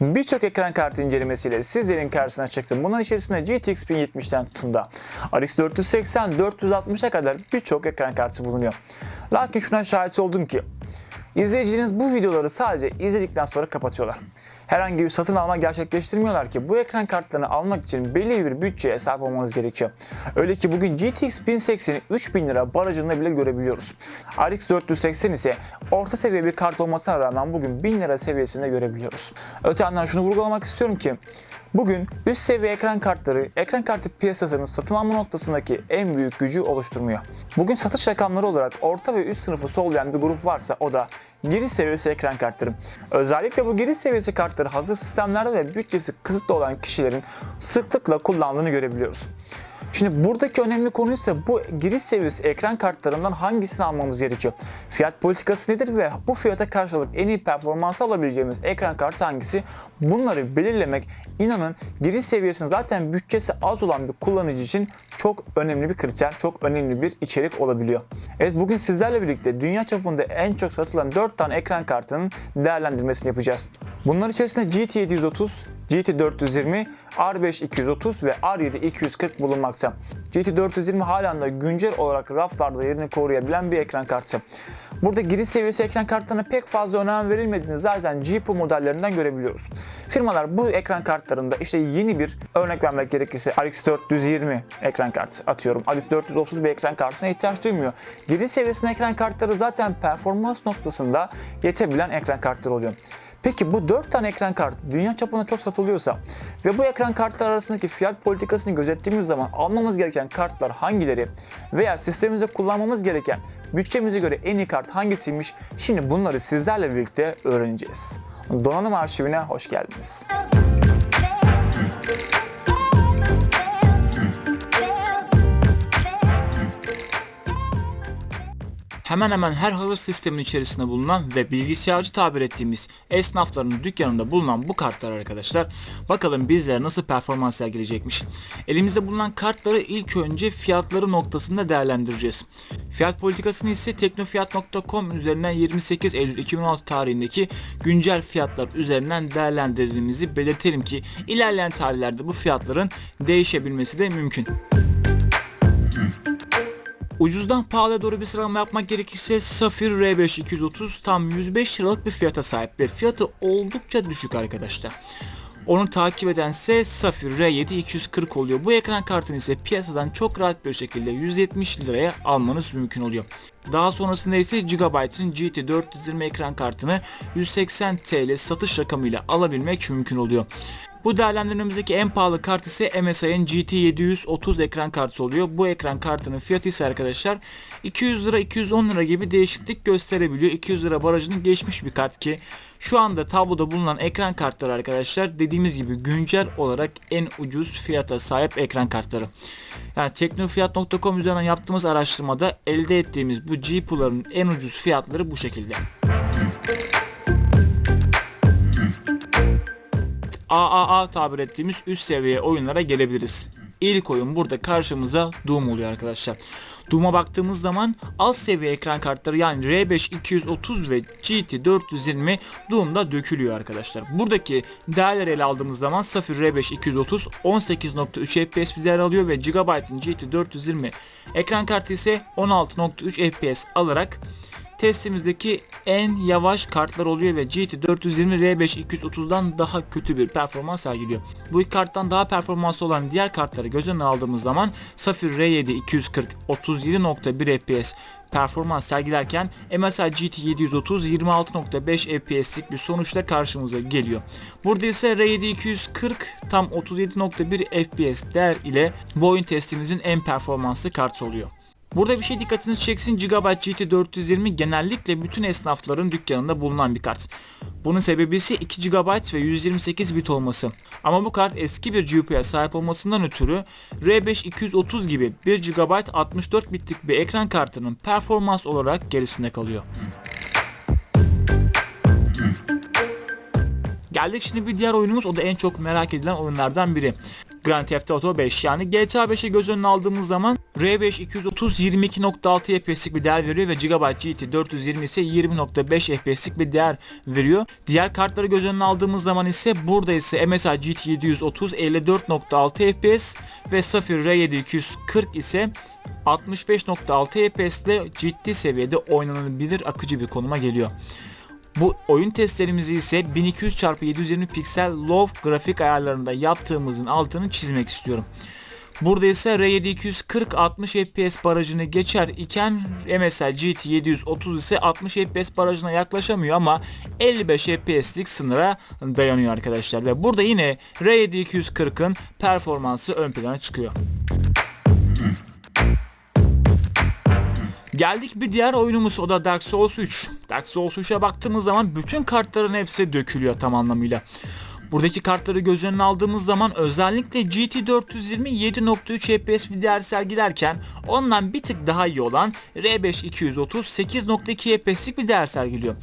Birçok ekran kartı incelemesiyle sizlerin karşısına çıktım. Bunların içerisinde GTX 1070'ten tutun da RX 480, 460'a kadar birçok ekran kartı bulunuyor. Lakin şuna şahit oldum ki izleyicileriniz bu videoları sadece izledikten sonra kapatıyorlar. Herhangi bir satın alma gerçekleştirmiyorlar ki bu ekran kartlarını almak için belli bir bütçeye sahip olmanız gerekiyor. Öyle ki bugün GTX 1080'i 3000 lira barajında bile görebiliyoruz. RX 480 ise orta seviye bir kart olmasına rağmen bugün 1000 lira seviyesinde görebiliyoruz. Öte yandan şunu vurgulamak istiyorum ki Bugün üst seviye ekran kartları ekran kartı piyasasının satın alma noktasındaki en büyük gücü oluşturmuyor. Bugün satış rakamları olarak orta ve üst sınıfı sollayan bir grup varsa o da giriş seviyesi ekran kartları. Özellikle bu giriş seviyesi kartları hazır sistemlerde ve bütçesi kısıtlı olan kişilerin sıklıkla kullandığını görebiliyoruz. Şimdi buradaki önemli konu ise bu giriş seviyesi ekran kartlarından hangisini almamız gerekiyor? Fiyat politikası nedir ve bu fiyata karşılık en iyi performans alabileceğimiz ekran kartı hangisi? Bunları belirlemek inanın giriş seviyesinin zaten bütçesi az olan bir kullanıcı için çok önemli bir kriter, çok önemli bir içerik olabiliyor. Evet bugün sizlerle birlikte dünya çapında en çok satılan 4 tane ekran kartının değerlendirmesini yapacağız. Bunlar içerisinde GT730, GT420, R5 230 ve R7 240 bulunmakta. GT420 halen de güncel olarak raflarda yerini koruyabilen bir ekran kartı. Burada giriş seviyesi ekran kartlarına pek fazla önem verilmediğini zaten GPU modellerinden görebiliyoruz. Firmalar bu ekran kartlarında işte yeni bir örnek vermek gerekirse RX 420 ekran kartı atıyorum. RX 430 bir ekran kartına ihtiyaç duymuyor. Giriş seviyesinde ekran kartları zaten performans noktasında yetebilen ekran kartları oluyor. Peki bu 4 tane ekran kartı dünya çapında çok satılıyorsa ve bu ekran kartlar arasındaki fiyat politikasını gözettiğimiz zaman almamız gereken kartlar hangileri veya sistemimizde kullanmamız gereken bütçemize göre en iyi kart hangisiymiş? Şimdi bunları sizlerle birlikte öğreneceğiz. Donanım arşivine hoş geldiniz. Hemen hemen her hazır sistemin içerisinde bulunan ve bilgisayarcı tabir ettiğimiz esnafların dükkanında bulunan bu kartlar arkadaşlar bakalım bizlere nasıl performans sergileyecekmiş. Elimizde bulunan kartları ilk önce fiyatları noktasında değerlendireceğiz. Fiyat politikasını ise teknofiyat.com üzerinden 28 Eylül 2016 tarihindeki güncel fiyatlar üzerinden değerlendirdiğimizi belirtelim ki ilerleyen tarihlerde bu fiyatların değişebilmesi de mümkün. Ucuzdan pahalıya doğru bir sıralama yapmak gerekirse Safir R5 230 tam 105 liralık bir fiyata sahip ve fiyatı oldukça düşük arkadaşlar. Onu takip edense Safir R7 240 oluyor. Bu ekran kartını ise piyasadan çok rahat bir şekilde 170 liraya almanız mümkün oluyor. Daha sonrasında ise Gigabyte'ın GT 420 ekran kartını 180 TL satış rakamıyla alabilmek mümkün oluyor. Bu değerlendirmemizdeki en pahalı kart ise MSI'ın GT730 ekran kartı oluyor. Bu ekran kartının fiyatı ise arkadaşlar 200 lira 210 lira gibi değişiklik gösterebiliyor. 200 lira barajını geçmiş bir kart ki şu anda tabloda bulunan ekran kartları arkadaşlar dediğimiz gibi güncel olarak en ucuz fiyata sahip ekran kartları. Yani teknofiyat.com üzerinden yaptığımız araştırmada elde ettiğimiz bu GPU'ların en ucuz fiyatları bu şekilde. AAA tabir ettiğimiz üst seviye oyunlara gelebiliriz. İlk oyun burada karşımıza Doom oluyor arkadaşlar. Doom'a baktığımız zaman alt seviye ekran kartları yani R5 230 ve GT 420 Doom'da dökülüyor arkadaşlar. Buradaki değerleri ele aldığımız zaman Safir R5 230 18.3 FPS bir değer alıyor ve Gigabyte'ın GT 420 ekran kartı ise 16.3 FPS alarak testimizdeki en yavaş kartlar oluyor ve GT420 R5 230'dan daha kötü bir performans sergiliyor. Bu iki karttan daha performanslı olan diğer kartları göz önüne aldığımız zaman Safir R7 240 37.1 FPS performans sergilerken MSI GT 730 26.5 FPS'lik bir sonuçla karşımıza geliyor. Burada ise R7 240 tam 37.1 FPS değer ile bu oyun testimizin en performanslı kartı oluyor. Burada bir şey dikkatinizi çeksin Gigabyte GT 420 genellikle bütün esnafların dükkanında bulunan bir kart. Bunun sebebi ise 2 GB ve 128 bit olması. Ama bu kart eski bir GPU'ya sahip olmasından ötürü R5 230 gibi 1 GB 64 bitlik bir ekran kartının performans olarak gerisinde kalıyor. Geldik şimdi bir diğer oyunumuz o da en çok merak edilen oyunlardan biri. Grand Theft Auto 5 yani GTA 5'e göz önüne aldığımız zaman R5 230 22.6 FPS'lik bir değer veriyor ve Gigabyte GT 420 ise 20.5 FPS'lik bir değer veriyor. Diğer kartları göz önüne aldığımız zaman ise burada ise MSI GT 730 54.6 FPS ve Sapphire R7 240 ise 65.6 FPS ile ciddi seviyede oynanabilir akıcı bir konuma geliyor. Bu oyun testlerimizi ise 1200x720 piksel low grafik ayarlarında yaptığımızın altını çizmek istiyorum. Burada ise R7 240 60 FPS barajını geçer iken MSI GT 730 ise 60 FPS barajına yaklaşamıyor ama 55 FPS'lik sınıra dayanıyor arkadaşlar ve burada yine R7 240'ın performansı ön plana çıkıyor. Geldik bir diğer oyunumuz o da Dark Souls 3. Dark Souls 3'e baktığımız zaman bütün kartların hepsi dökülüyor tam anlamıyla. Buradaki kartları göz önüne aldığımız zaman özellikle GT 420 7.3 FPS bir değer sergilerken ondan bir tık daha iyi olan R5 230 8.2 FPS'lik bir değer sergiliyor.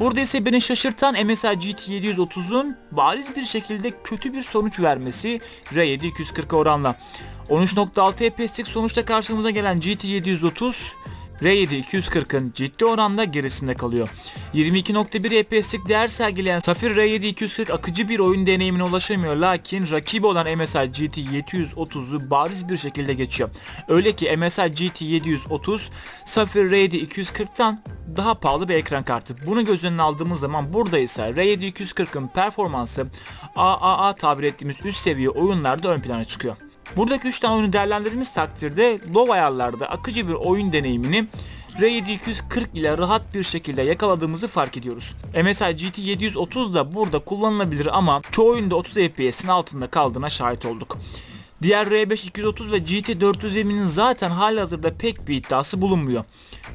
Burada ise beni şaşırtan MSI GT 730'un bariz bir şekilde kötü bir sonuç vermesi R7 240 oranla. 13.6 FPS'lik sonuçta karşımıza gelen GT 730 R7 240'ın ciddi oranda gerisinde kalıyor. 22.1 FPS'lik değer sergileyen Sapphire R7 240 akıcı bir oyun deneyimine ulaşamıyor lakin rakibi olan MSI GT 730'u bariz bir şekilde geçiyor. Öyle ki MSI GT 730 Sapphire R7 240'tan daha pahalı bir ekran kartı. Bunu göz önüne aldığımız zaman burada ise R7 240'ın performansı AAA tabir ettiğimiz üst seviye oyunlarda ön plana çıkıyor. Buradaki 3 tane oyunu değerlendirdiğimiz takdirde low ayarlarda akıcı bir oyun deneyimini R7 240 ile rahat bir şekilde yakaladığımızı fark ediyoruz. MSI GT 730 da burada kullanılabilir ama çoğu oyunda 30 FPS'in altında kaldığına şahit olduk. Diğer R5 230 ve GT 420'nin zaten halihazırda pek bir iddiası bulunmuyor.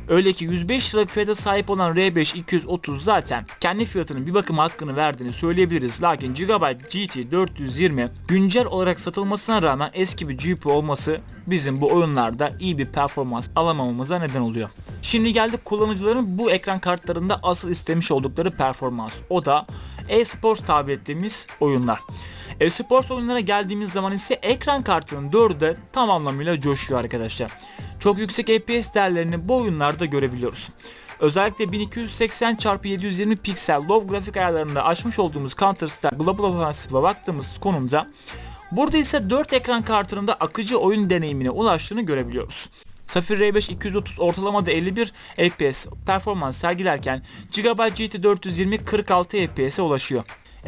Öyle ki 105 liralık fiyata sahip olan R5 230 zaten kendi fiyatının bir bakıma hakkını verdiğini söyleyebiliriz. Lakin Gigabyte GT 420 güncel olarak satılmasına rağmen eski bir GPU olması bizim bu oyunlarda iyi bir performans alamamamıza neden oluyor. Şimdi geldik kullanıcıların bu ekran kartlarında asıl istemiş oldukları performans. O da e-sports tabir ettiğimiz oyunlar. E-sports oyunlara geldiğimiz zaman ise ekran kartının 4'ü de tam anlamıyla coşuyor arkadaşlar. Çok yüksek FPS değerlerini bu oyunlarda görebiliyoruz. Özellikle 1280x720 piksel low grafik ayarlarında açmış olduğumuz Counter Strike Global Offensive'a baktığımız konumda burada ise 4 ekran kartının da akıcı oyun deneyimine ulaştığını görebiliyoruz. Sapphire R5 230 ortalamada 51 FPS performans sergilerken Gigabyte GT 420 46 FPS'e ulaşıyor.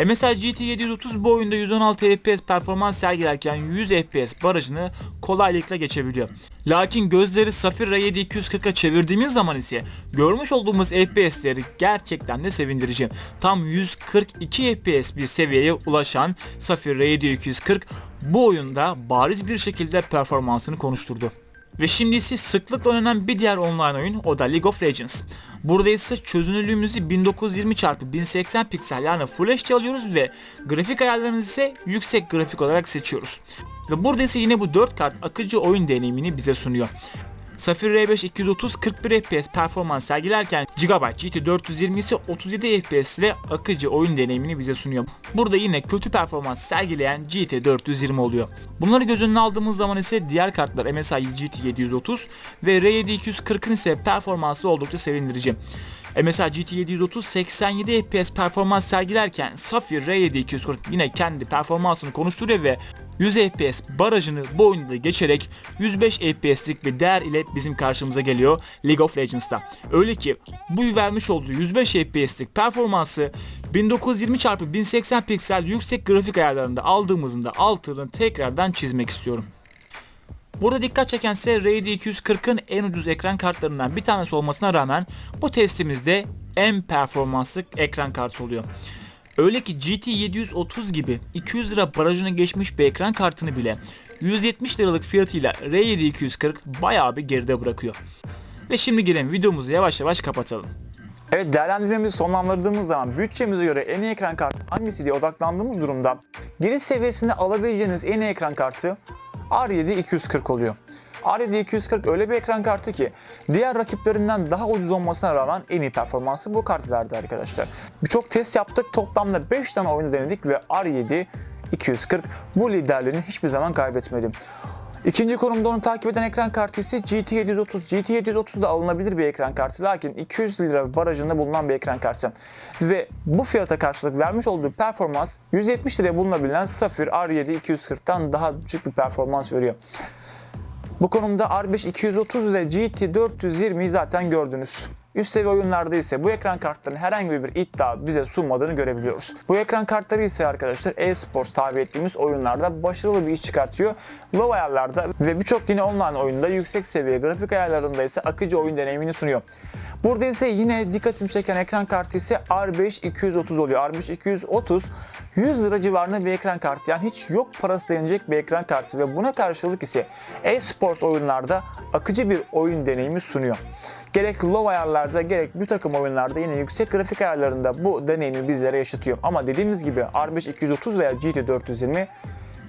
MSI GT 730 bu oyunda 116 FPS performans sergilerken 100 FPS barajını kolaylıkla geçebiliyor. Lakin gözleri Sapphire R7 240'a çevirdiğimiz zaman ise görmüş olduğumuz FPS'leri gerçekten de sevindirici. Tam 142 FPS bir seviyeye ulaşan Sapphire R7 240 bu oyunda bariz bir şekilde performansını konuşturdu. Ve şimdi ise sıklıkla oynanan bir diğer online oyun o da League of Legends. Burada ise çözünürlüğümüzü 1920x1080 piksel yani Full HD alıyoruz ve grafik ayarlarımızı ise yüksek grafik olarak seçiyoruz. Ve burada ise yine bu 4 kart akıcı oyun deneyimini bize sunuyor. Sapphire R5 230 41 FPS performans sergilerken Gigabyte GT 420 ise 37 FPS ile akıcı oyun deneyimini bize sunuyor. Burada yine kötü performans sergileyen GT 420 oluyor. Bunları göz önüne aldığımız zaman ise diğer kartlar MSI GT 730 ve R7 240'ın ise performansı oldukça sevindirici. MSI GT 730 87 FPS performans sergilerken Sapphire R7 240 yine kendi performansını konuşturuyor ve 100 FPS barajını bu oyunda geçerek 105 FPS'lik bir değer ile bizim karşımıza geliyor League of Legends'ta. Öyle ki bu vermiş olduğu 105 FPS'lik performansı 1920x1080 piksel yüksek grafik ayarlarında aldığımızın da altını tekrardan çizmek istiyorum. Burada dikkat çeken ise R7 240'ın en ucuz ekran kartlarından bir tanesi olmasına rağmen bu testimizde en performanslı ekran kartı oluyor. Öyle ki GT 730 gibi 200 lira barajını geçmiş bir ekran kartını bile 170 liralık fiyatıyla R7 240 bayağı bir geride bırakıyor. Ve şimdi gelin videomuzu yavaş yavaş kapatalım. Evet değerlendirmemizi sonlandırdığımız zaman bütçemize göre en iyi ekran kartı hangisi diye odaklandığımız durumda giriş seviyesinde alabileceğiniz en iyi ekran kartı R7 240 oluyor. R7 240 öyle bir ekran kartı ki diğer rakiplerinden daha ucuz olmasına rağmen en iyi performansı bu kart verdi arkadaşlar. Birçok test yaptık toplamda 5 tane oyunu denedik ve R7 240 bu liderliğini hiçbir zaman kaybetmedi. İkinci konumda onu takip eden ekran kartı ise GT730. GT730 da alınabilir bir ekran kartı lakin 200 lira barajında bulunan bir ekran kartı. Ve bu fiyata karşılık vermiş olduğu performans 170 liraya bulunabilen Safir R7 240'tan daha düşük bir performans veriyor. Bu konumda R5 230 ve GT 420'yi zaten gördünüz. Üst seviye oyunlarda ise bu ekran kartlarının herhangi bir iddia bize sunmadığını görebiliyoruz. Bu ekran kartları ise arkadaşlar e-sports tabi ettiğimiz oyunlarda başarılı bir iş çıkartıyor. Low ayarlarda ve birçok yine online oyunda yüksek seviye grafik ayarlarında ise akıcı oyun deneyimini sunuyor. Burada ise yine dikkatimi çeken ekran kartı ise R5 230 oluyor. R5 230 100 lira civarında bir ekran kartı. Yani hiç yok parası denilecek bir ekran kartı ve buna karşılık ise e-sports oyunlarda akıcı bir oyun deneyimi sunuyor. Gerek low ayarlarda gerek bir takım oyunlarda yine yüksek grafik ayarlarında bu deneyimi bizlere yaşatıyor. Ama dediğimiz gibi R5 230 veya GT 420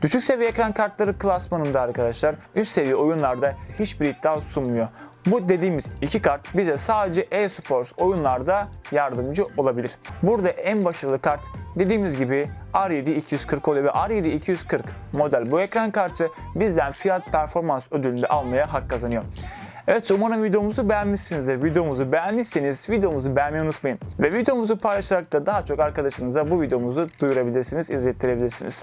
Düşük seviye ekran kartları klasmanında arkadaşlar üst seviye oyunlarda hiçbir iddia sunmuyor. Bu dediğimiz iki kart bize sadece e-sports oyunlarda yardımcı olabilir. Burada en başarılı kart dediğimiz gibi R7 240 oluyor ve R7 240 model bu ekran kartı bizden fiyat performans ödülünü almaya hak kazanıyor. Evet umarım videomuzu beğenmişsinizdir. Videomuzu beğendiyseniz videomuzu beğenmeyi unutmayın. Ve videomuzu paylaşarak da daha çok arkadaşınıza bu videomuzu duyurabilirsiniz, izlettirebilirsiniz.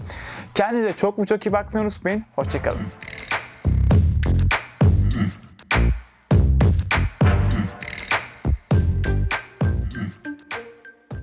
Kendinize çok mu çok iyi bakmayı unutmayın. Hoşçakalın.